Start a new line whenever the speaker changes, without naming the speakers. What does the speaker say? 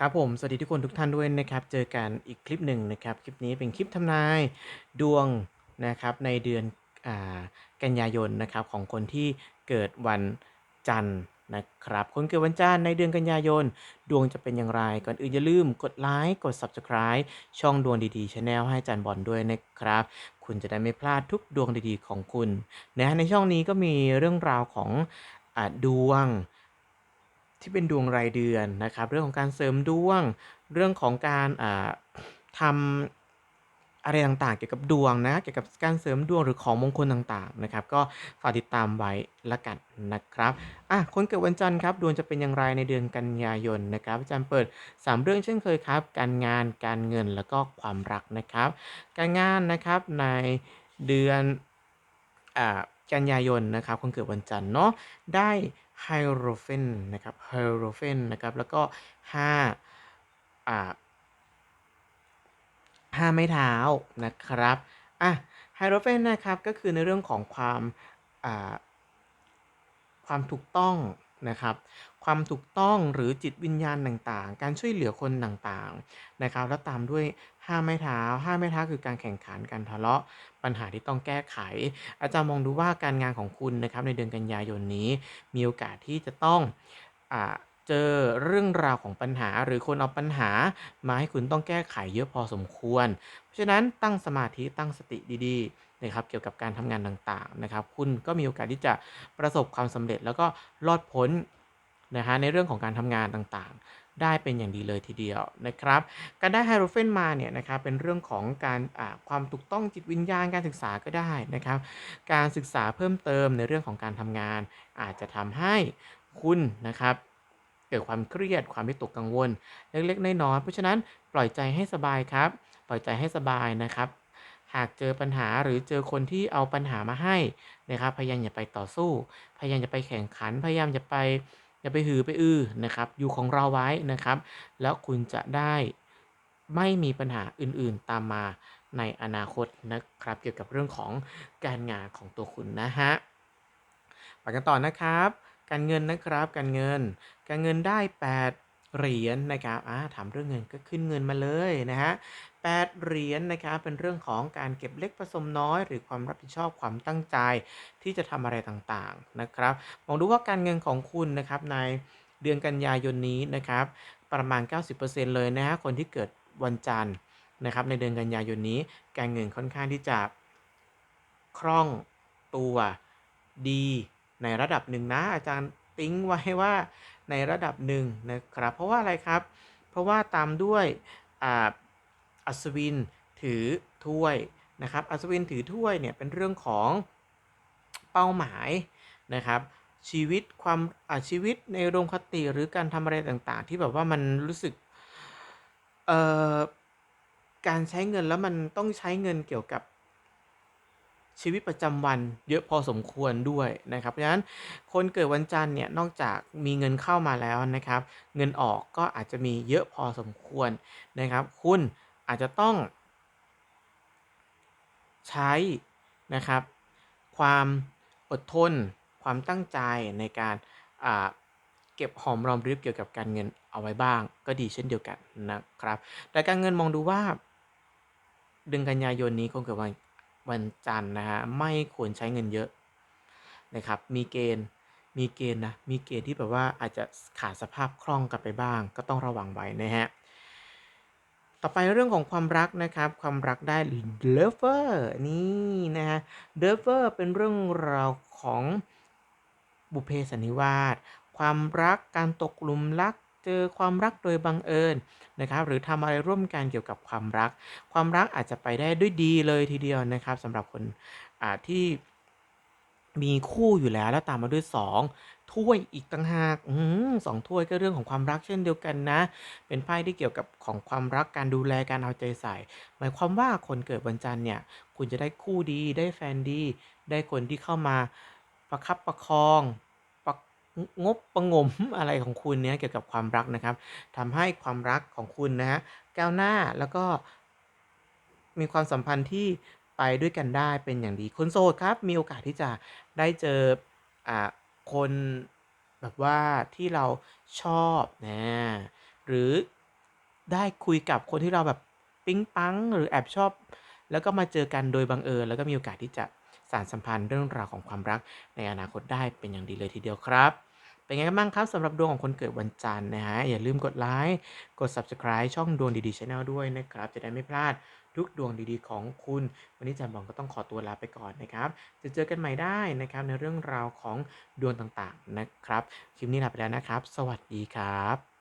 ครับผม สวัสดีทุกคนทุกท่านด้วยนะครับ เจอกันอีกคลิปหนึ่งนะครับ คลิปนี้เป็นคลิปทำนายดวงนะครับในเดือนอกันยายนนะครับของคนที่เกิดวันจันทร์นะครับ คนเกิดวันจันทร์ในเดือนกันยายน ดวงจะเป็นอย่างไร ก่อนอื่นอย่าลืมกดไลค์กด Subscribe ช่องดวงดีๆชาแนลให้จารย์บอลด้วยนะครับ คุณจะได้ไม่พลาดทุกดวงดีๆของคุณนะในช่องนี้ก็มีเรื่องราวของอดวง ที่เป็นดวงรายเดือนนะครับ เรื่องของการเสริมดวง เรื่องของการอ่าทำอะไรต่างๆ เกี่ยวกับดวงนะเกี่ยวกับการเสริมดวงหรือของมงคลต่างๆนะครับก็ฝากติดตามไว้ละกันนะครับอะคนเกิดวันจันทร์ครับดวงจะเป็นอย่างไรในเดือนกันยายนนะครับอาจารย์เปิด 3 เรื่องเช่นเคยครับ การงานการเงินแล้วก็ความรักนะครับ การงานนะครับในเดือนอ่ากันยายนนะครับคนเกิดวันจันทร์เนาะได้ ไฮโรเฟนนะครับไฮโรเฟนนะครับ แล้วก็5อ่าห้าไม้เท้านะครับอะไฮโรเฟนนะครับก็คือในเรื่องของความอ่าความถูกต้อง นะครับ ความถูกต้องหรือจิตวิญญาณต่างๆ การช่วยเหลือคนต่างๆนะครับ แล้วตามด้วยห้าไม้เท้าห้าไม้เท้าคือการแข่งขันการทะเลาะปัญหาที่ต้องแก้ไข อาจารย์มองดูว่าการงานของคุณนะครับในเดือนกันยายนนี้ มีโอกาสที่จะต้องอเจอเรื่องราวของปัญหาหรือคนเอาปัญหามาให้คุณต้องแก้ไขเยอะพอสมควร เพราะฉะนั้นตั้งสมาธิตั้งสติดีๆ นะครับเกี่ยวกับการทำงานต่างๆนะครับคุณก็มีโอกาสที่จะประสบความสำเร็จ แล้วก็รอดพ้นนะฮะในเรื่องของการทำงานต่างๆ ได้เป็นอย่างดีเลยทีเดียวนะครับ การได้ไฮโรเฟนมาเนี่ยนะครับเป็นเรื่องของการความถูกต้องจิตวิญญาณการศึกษาก็ได้นะครับ การศึกษาเพิ่มเติมในเรื่องของการทำงาน อาจจะทำให้คุณนะครับเกิดความเครียดความวิตกกังวล เล็กๆน้อยๆเพราะฉะนั้นปล่อยใจให้สบายครับ ปล่อยใจให้สบายนะครับ หากเจอปัญหาหรือเจอคนที่เอาปัญหามาให้นะครับ พยายามอย่าไปต่อสู้ พยายามอย่าไปแข่งขัน พยายามอย่าไปอย่าไปหือไปอือนะครับ อยู่ของเราไว้นะครับ แล้วคุณจะได้ไม่มีปัญหาอื่นๆตามมาในอนาคตนะครับ เกี่ยวกับเรื่องของการงานของตัวคุณนะฮะไปกันต่อนะครับ การเงินนะครับ การเงิน การเงินได้ 8 เหรียญนะครับอ่าถามเรื่องเงินก็ขึ้นเงินมาเลยนะฮะแปดเหรียญนะครับเป็นเรื่องของการเก็บเล็กผสมน้อย หรือความรับผิดชอบความตั้งใจ ที่จะทำอะไรต่างๆนะครับ มองดูว่าการเงินของคุณนะครับในเดือนกันยายนนี้นะครับ ประมาณ 90%เลยนะฮะคนที่เกิดวันจันทร์นะครับในเดือนกันยายนนี้ การเงินค่อนข้างที่จะคล่องตัวดีในระดับหนึ่งนะอาจารย์ติ้งไว้ว่า ในระดับหนึ่งนะครับ เพราะว่าอะไรครับ เพราะว่าตามด้วยอัศวินถือถ้วยนะครับ อัศวินถือถ้วยเนี่ยเป็นเรื่องของเป้าหมายนะครับ ชีวิตความชีวิตในโรงคติหรือการทำอะไรต่างๆ ที่แบบว่ามันรู้สึกการใช้เงินแล้วมันต้องใช้เงินเกี่ยวกับ ชีวิตประจำวันเยอะพอสมควรด้วยนะครับ เพราะฉะนั้นคนเกิดวันจันทร์เนี่ยนอกจากมีเงินเข้ามาแล้วนะครับ เงินออกก็อาจจะมีเยอะพอสมควรนะครับ คุณอาจจะต้อง ใช้นะครับ ความอดทน ความตั้งใจในการเก็บหอมรอมริบเกี่ยวกับการเงินเอาไว้บ้าง ก็ดีเช่นเดียวกันนะครับแต่การเงินมองดูว่าเดือนกันยายนนี้คงเกิดวัน วันจันทร์นะฮะไม่ควรใช้เงินเยอะนะครับ มีเกณฑ์มีเกณฑ์นะมีเกณฑ์ที่แบบว่าอาจจะขาดสภาพคล่องกันไปบ้าง ก็ต้องระวังไว้นะฮะต่อไปเรื่องของความรักนะครับ ความรักได้ lover นี่นะฮะ lover เป็นเรื่องราวของบุเพสันนิวาสความรักการตกหลุมรัก เจอความรักโดยบังเอิญนะครับหรือทำอะไรร่วมกันเกี่ยวกับความรัก ความรักอาจจะไปได้ด้วยดีเลยทีเดียวนะครับสำหรับคนที่มีคู่อยู่แล้วแล้วตามมาด้วย 2 ถ้วยอีกต่างหากอสองถ้วยก็เรื่องของความรักเช่นเดียวกันนะ เป็นไพ่ที่เกี่ยวกับของความรักการดูแลการเอาใจใส่ หมายความว่าคนเกิดวันจันทร์เนี่ย คุณจะได้คู่ดี ได้แฟนดี ได้คนที่เข้ามาประคับประคอง งบประงมอะไรของคุณเนี่ยเกี่ยวกับความรักนะครับทำให้ความรักของคุณนะฮะก้าวหน้าแล้วก็มีความสัมพันธ์ที่ไปด้วยกันได้เป็นอย่างดีคนโสดครับ มีโอกาสที่จะได้เจออ่าคนแบบว่าที่เราชอบนะหรือได้คุยกับคนที่เราแบบปิ๊งปังหรือแอบชอบ แล้วก็มาเจอกันโดยบังเอิญแล้วก็มีโอกาสที่จะ สานสัมพันธ์เรื่องราวของความรักในอนาคตได้เป็นอย่างดีเลยทีเดียวครับ เป็นไงกันบ้างครับสำหรับดวงของคนเกิดวันจันทร์นะฮะอย่าลืมกดไลค์กด subscribe ช่องดวงดีๆ Channel ด้วยนะครับ จะได้ไม่พลาดทุกดวงดีๆ ของคุณ วันนี้จันบองก็ต้องขอตัวลาไปก่อนนะครับ จะเจอกันใหม่ได้นะครับในเรื่องราวของดวงต่างๆนะครับ คลิปนี้ลาไปแล้วนะครับ สวัสดีครับ